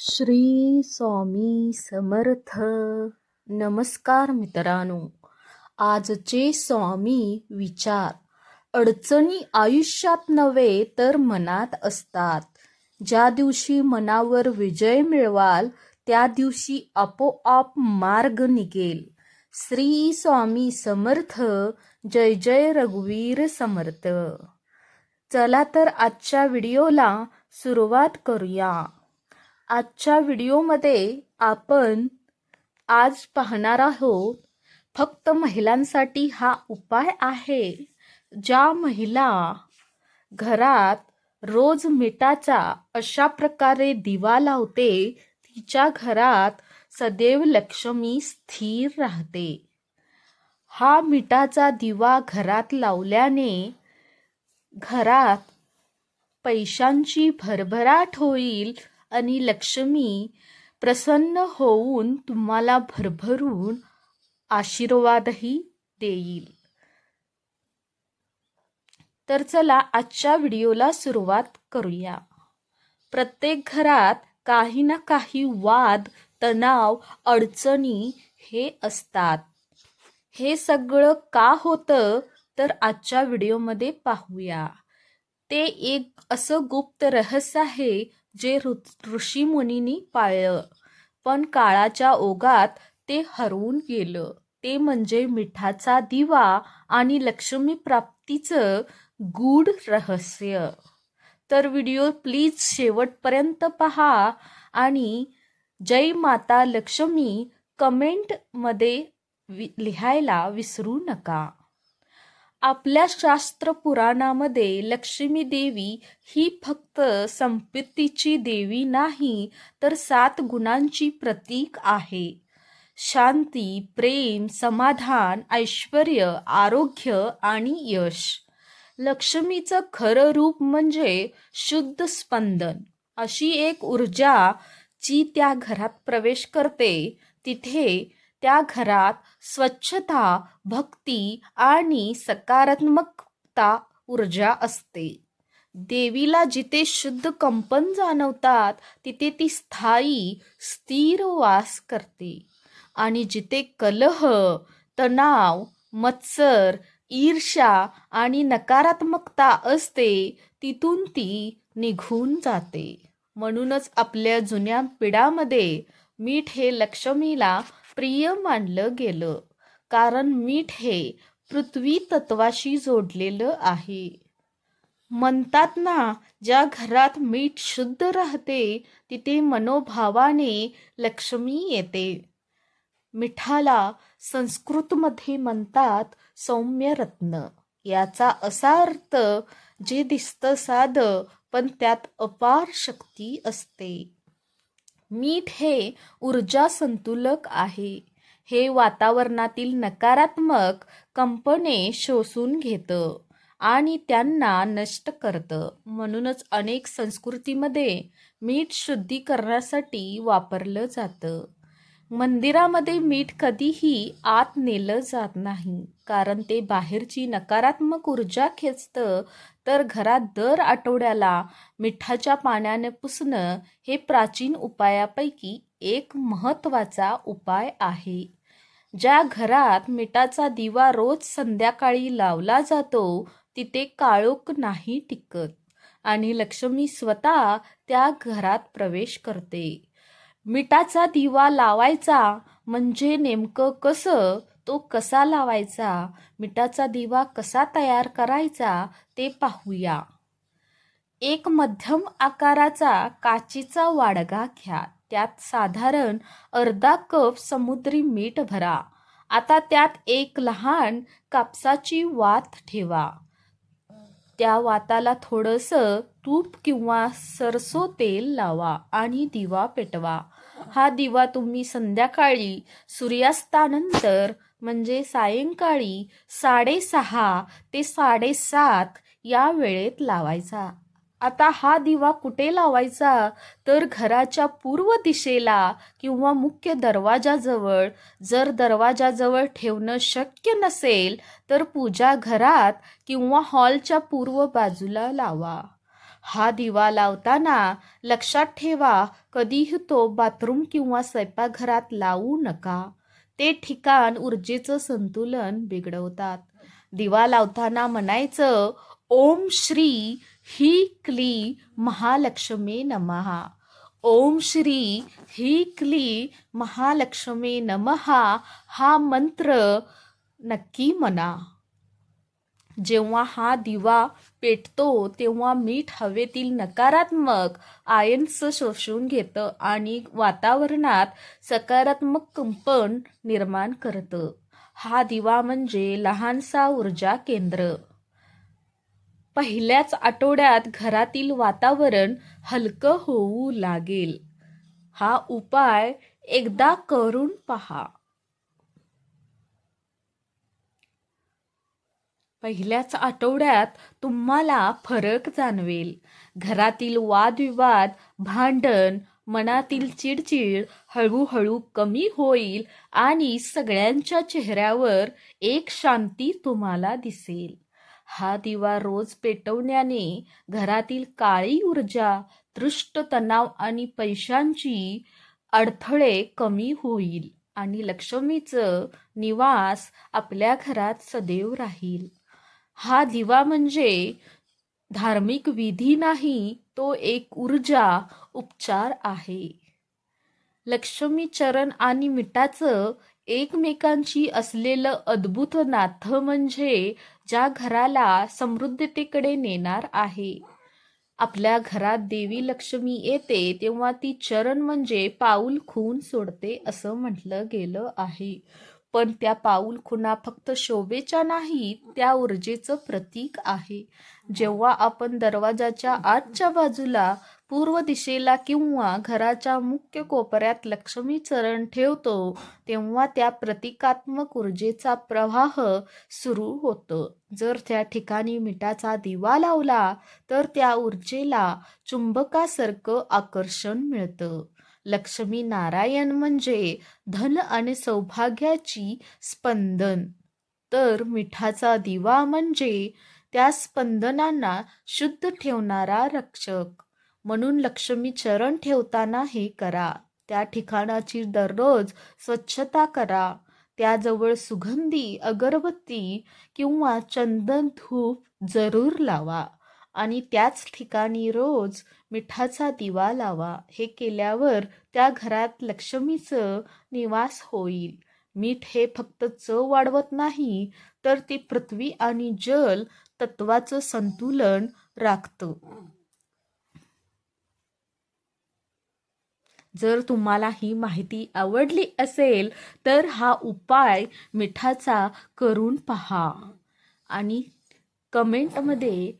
श्री स्वामी समर्थ. नमस्कार मित्रांनो. आजचे स्वामी विचार. अडचणी आयुष्यात नव्हे तर मनात असतात. ज्या दिवशी मनावर विजय मिळवाल त्या दिवशी आपोआप मार्ग निघेल. श्री स्वामी समर्थ. जय जय रघुवीर समर्थ. चला तर आजच्या व्हिडिओला सुरुवात करूया. आजच्या व्हिडिओमध्ये आपण आज पाहणार आहोत फक्त महिलांसाठी हा उपाय आहे ज्या महिला घरात रोज मिठाचा अशा प्रकारे दिवा लावते तिच्या घरात सदैव लक्ष्मी स्थिर राहते. हा मिठाचा दिवा घरात लावल्याने घरात पैशांची भरभराट होईल आणि लक्ष्मी प्रसन्न होऊन तुम्हाला भरभरून आशीर्वादही देईल. तर चला आजच्या व्हिडिओला सुरुवात करूया. प्रत्येक घरात काही ना काही वाद तणाव अडचणी हे असतात. हे सगळं का होतं तर आजच्या व्हिडिओमध्ये पाहूया. ते एक असं गुप्त रहस्य आहे जे ऋषी मुनींनी पाळलं. पण काळाच्या ओघात ते हरवून गेलं. ते म्हणजे मिठाचा दिवा आणि लक्ष्मी प्राप्तीचं गूढ रहस्य. तर व्हिडिओ प्लीज शेवटपर्यंत पहा आणि जय माता लक्ष्मी कमेंटमध्ये वि लिहायला विसरू नका. आपल्या शास्त्र पुराणामध्ये लक्ष्मी देवी ही फक्त संपत्तीची देवी नाही तर सात गुणांची प्रतीक आहे. शांती प्रेम समाधान ऐश्वर आरोग्य आणि यश. लक्ष्मीचं खरं रूप म्हणजे शुद्ध स्पंदन. अशी एक ऊर्जा जी त्या घरात प्रवेश करते तिथे त्या घरात स्वच्छता भक्ती आणि सकारात्मकता ऊर्जा असते. देवीला जिथे शुद्ध कंपन जाणवतात तिथे ती स्थायी स्थिर वास करते. आणि जिथे कलह तणाव मत्सर ईर्षा आणि नकारात्मकता असते तिथून ती निघून जाते. म्हणूनच आपल्या जुन्या पिढ्यामध्ये मीठ हे लक्ष्मीला प्रिय मानलं गेलं. कारण मीठ हे पृथ्वी तत्वाशी जोडलेलं आहे. म्हणतात ना ज्या घरात मीठ शुद्ध राहते तिथे मनोभावाने लक्ष्मी येते. मिठाला संस्कृतमध्ये म्हणतात सौम्य रत्न याचा असा अर्थ जे दिसतं साधं पण त्यात अपार शक्ती असते. मीठ हे ऊर्जा संतुलक आहे. हे वातावरणातील नकारात्मक कंपने शोषून घेतं आणि त्यांना नष्ट करतं. म्हणूनच अनेक संस्कृतीमध्ये मीठ शुद्धीकरणासाठी वापरलं जातं. मंदिरामध्ये मीठ कधीही आत नेलं जात नाही कारण ते बाहेरची नकारात्मक ऊर्जा खेचतं. तर घरात दर आठवड्याला मिठाच्या पाण्याने पुसणं हे प्राचीन उपायापैकी एक महत्त्वाचा उपाय आहे. ज्या घरात मिठाचा दिवा रोज संध्याकाळी लावला जातो तिथे काळोख नाही टिकत. आणि लक्ष्मी स्वतः त्या घरात प्रवेश करते. मिठाचा दिवा लावायचा म्हणजे नेमकं कसं? तो कसा लावायचा? मिठाचा दिवा कसा तयार करायचा? ते पाहूया. एक मध्यम आकाराचा काचीचा वाडगा घ्या. त्यात साधारण अर्धा कप समुद्री मीठ भरा. आता त्यात एक लहान कापसाची वात ठेवा. त्या वाताला थोडंसं तूप किंवा सरसो तेल लावा आणि दिवा पेटवा. हा दिवा तुम्ही संध्याकाळी सूर्यास्तानंतर म्हणजे सायंकाळी साडेसहा ते साडेसात या वेळेत लावायचा. आता हा दिवा कुठे लावायचा? तर घराच्या पूर्व दिशेला किंवा मुख्य दरवाजाजवळ. जर दरवाजाजवळ ठेवणं शक्य नसेल तर पूजा घरात किंवा हॉलच्या पूर्व बाजूला लावा. हा दिवा लावताना लक्षात ठेवा कधीही तो बाथरूम किंवा स्वयंपाकघरात लावू नका. ते ठिकाण ऊर्जेचं संतुलन बिघडवतात. दिवा लावताना म्हणायचं ओम श्री ही क्ली महालक्ष्मी नमहा ओम श्री ही क्ली महालक्ष्मी नमहा हा मंत्र नक्की म्हणा जेव्हा हा दिवा पेटतो तेव्हा मीठ हवेतील नकारात्मक आयन्स शोषून घेतं आणि वातावरणात सकारात्मक कंपन निर्माण करतं. हा दिवा म्हणजे लहानसा ऊर्जा केंद्र. पहिल्याच आठवड्यात घरातील वातावरण हलकं होऊ लागेल. हा उपाय एकदा करून पहा. पहिल्याच आठवड्यात तुम्हाला फरक जाणवेल. घरातील वादविवाद भांडण मनातील चिडचिड हळूहळू कमी होईल आणि सगळ्यांच्या चेहऱ्यावर एक शांती तुम्हाला दिसेल. हा दिवा रोज पेटवण्याने घरातील काळी ऊर्जा दृष्ट तणाव आणि पैशांची अडथळे कमी होईल आणि लक्ष्मीचं निवास आपल्या घरात सदैव राहील. हा दिवा म्हणजे धार्मिक विधी नाही तो एक ऊर्जा उपचार आहे. लक्ष्मी चरण आणि मिठाचं एकमेकांची असलेलं अद्भुत नातं म्हणजे ज्या घराला समृद्धतेकडे नेणार आहे. आपल्या घरात देवी लक्ष्मी येते तेव्हा ती चरण म्हणजे पाऊल खून सोडते असं म्हटलं गेलं आहे. पण त्या पाऊल खुणा फक्त शोभेच्या नाही त्या ऊर्जेचं प्रतीक आहे. जेव्हा आपण दरवाजाच्या आजच्या बाजूला पूर्व दिशेला किंवा घराच्या मुख्य कोपऱ्यात लक्ष्मी चरण ठेवतो तेव्हा त्या प्रतिकात्मक ऊर्जेचा प्रवाह सुरू होतो. जर त्या ठिकाणी मिठाचा दिवा लावला तर त्या ऊर्जेला चुंबकासारखं आकर्षण मिळतं. लक्ष्मी नारायण म्हणजे धन आणि सौभाग्याची स्पंदन. तर मिठाचा दिवा म्हणजे त्या स्पंदनांना शुद्ध ठेवणारा रक्षक. म्हणून लक्ष्मी चरण ठेवताना हे करा. त्या ठिकाणाची दररोज स्वच्छता करा. त्याजवळ सुगंधी अगरबत्ती किंवा चंदन धूप जरूर लावा. आणि त्याच ठिकाणी रोज मिठाचा दिवा लावा. हे केल्यावर त्या घरात लक्ष्मीचं निवास होईल. मीठ हे फक्त चव वाढवत नाही तर ते पृथ्वी आणि जल तत्वाचं संतुलन राखतं. जर तुम्हाला ही माहिती आवडली असेल तर हा उपाय मिठाचा करून पहा. आणि कमेंटमध्ये